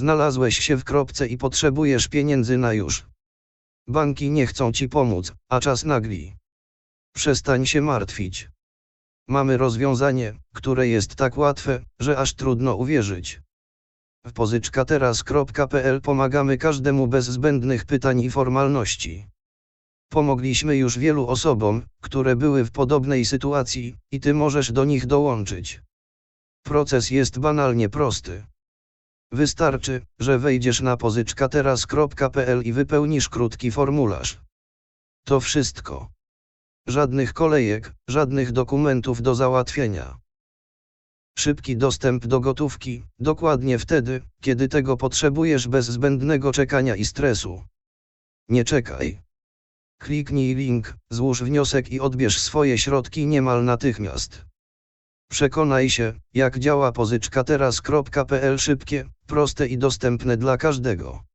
Znalazłeś się w kropce i potrzebujesz pieniędzy na już. Banki nie chcą ci pomóc, a czas nagli. Przestań się martwić. Mamy rozwiązanie, które jest tak łatwe, że aż trudno uwierzyć. W pożyczkateraz.pl pomagamy każdemu bez zbędnych pytań i formalności. Pomogliśmy już wielu osobom, które były w podobnej sytuacji, i ty możesz do nich dołączyć. Proces jest banalnie prosty. Wystarczy, że wejdziesz na pożyczkateraz.pl i wypełnisz krótki formularz. To wszystko. Żadnych kolejek, żadnych dokumentów do załatwienia. Szybki dostęp do gotówki, dokładnie wtedy, kiedy tego potrzebujesz bez zbędnego czekania i stresu. Nie czekaj. Kliknij link, złóż wniosek i odbierz swoje środki niemal natychmiast. Przekonaj się, jak działa pożyczkateraz.pl szybkie, proste i dostępne dla każdego.